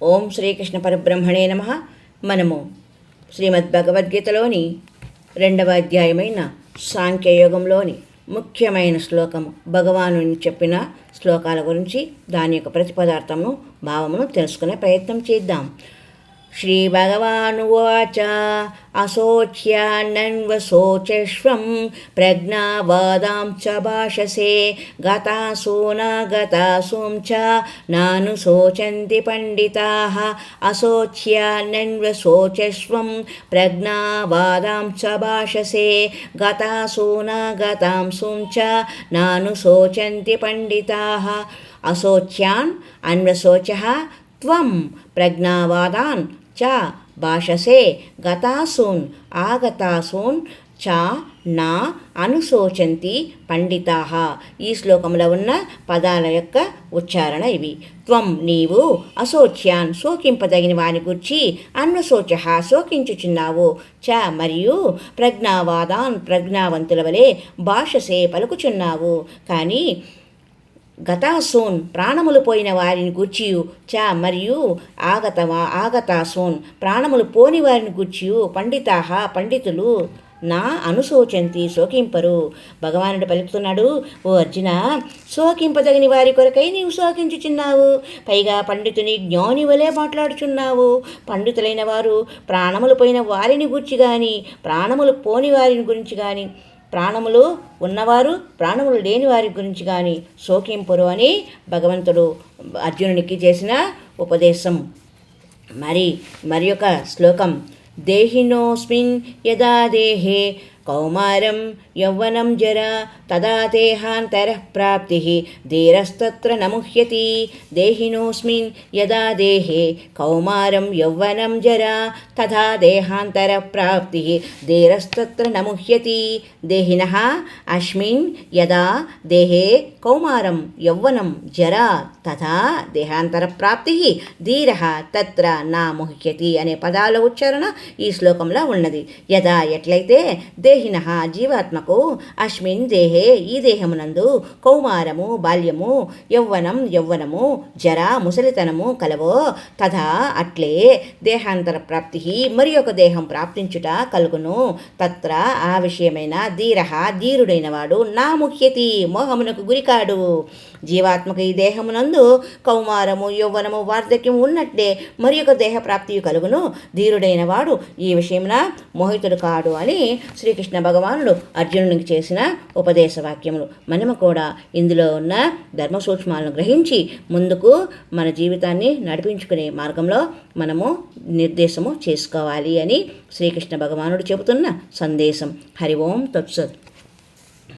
ఓం శ్రీకృష్ణ పరబ్రహ్మణే నమ. మనము శ్రీమద్ భగవద్గీతలోని రెండవ అధ్యాయమైన సాంఖ్యయోగంలోని ముఖ్యమైన శ్లోకము భగవాను చెప్పిన శ్లోకాల గురించి దాని యొక్క ప్రతిపదార్థమును భావమును తెలుసుకునే ప్రయత్నం చేద్దాం. श्रीभगवानुवाच असोच्यान्नन्वसोचश्वं प्रज्ञावादां च भाषसे गतासु न गतासुं च नानुशोचन्ति पण्डिताः असोच्यान्नन्वसोचश्वं प्रज्ञावादां च भाषसे गतासु न गतांसुं च नानुशोचन्ति पण्डिताः असोच्यान् अन्वशोचः त्वं प्रज्ञावादान् చ భాషసే గతాసూన్ ఆగతాసూన్ చ నా అనుశోచంతి పండితా. ఈ శ్లోకంలో ఉన్న పదాల యొక్క ఉచ్చారణ ఇవి. త్వం నీవు అశోచ్యాన్ శోకింపదగిన వాని గుర్చి అన్వశోచ శోకించుచున్నావు. చ మరియు ప్రజ్ఞావాదాన్ ప్రజ్ఞావంతుల వలె భాషసే పలుకుచున్నావు. కానీ గతాసోన్ ప్రాణములు పోయిన వారిని గుర్చియు చ మరియు ఆగతవా ఆగతాసోన్ ప్రాణములు పోని వారిని గుర్చియు పండితాహ పండితులు నా అనుశోచంతి శోకింపరు. భగవానుడు పలుకుతున్నాడు ఓ అర్జున శోకింపదగిన వారి కొరకై నీవు శోకించుచున్నావు. పైగా పండితుని జ్ఞాని వలె మాట్లాడుచున్నావు. పండితులైన వారు ప్రాణములు పోయిన వారిని గురించి కానీ ప్రాణములు పోని వారిని గురించి కానీ ప్రాణములు ఉన్నవారు ప్రాణములు లేని వారి గురించి కానీ శోకింపురు అని భగవంతుడు అర్జునునికి చేసిన ఉపదేశం. మరి మరి శ్లోకం దేహినోస్మిన్ యదా దేహే కౌమారం యౌవనం జర తదా దేహాంతరః ప్రాప్తి ధీరస్తత్ర నముహ్యతి దేహినోస్మిన్ యదా దేహే కౌమారం యౌవనం జర తదా దేహాంతర ప్రాప్తి ధీరస్తత్ర నముహ్యతి దేహిన అస్మిన్ యదా దేహే కౌమారం యౌవనం జర తథా దేహాంతర ప్రాప్తి ధీర తత్ర నా ముహ్యతి అనే పదాల ఉచ్చారణ ఈ శ్లోకంలో ఉన్నది యదా ఎట్లయితే దేహిన జీవాత్మకు అస్మిన్ దేహే. ఈ దేహమునందు కౌమారము బాల్యము యౌవనం యౌవనము జర ముసలితనము కలవో. తథా అట్లే దేహాంతర ప్రాప్తి మరి ఒక దేహం ప్రాప్తించుట కలుగును. తత్ర ఆ విషయమైన ధీర ధీరుడైన వాడు నా ముఖ్యతి మోహమునకు గురికాడు. జీవాత్మక ఈ దేహమునందు కౌమారము యౌవనము వార్ధక్యము ఉన్నట్లే మరి ఒక దేహ ప్రాప్తి కలుగును. ధీరుడైన వాడు ఈ విషయమున మోహితుడు కాడు అని శ్రీకృష్ణ భగవానుడు అర్జునునికి చేసిన ఉపదేశ వాక్యములు మనము కూడా ఇందులో ఉన్న ధర్మ సూక్ష్మాలను గ్రహించి ముందుకు మన జీవితాన్ని నడిపించుకునే మార్గంలో మనము నిర్దేశము చేసుకోవాలి అని శ్రీకృష్ణ భగవానుడు చెబుతున్న సందేశం. హరి ఓం తత్సత్.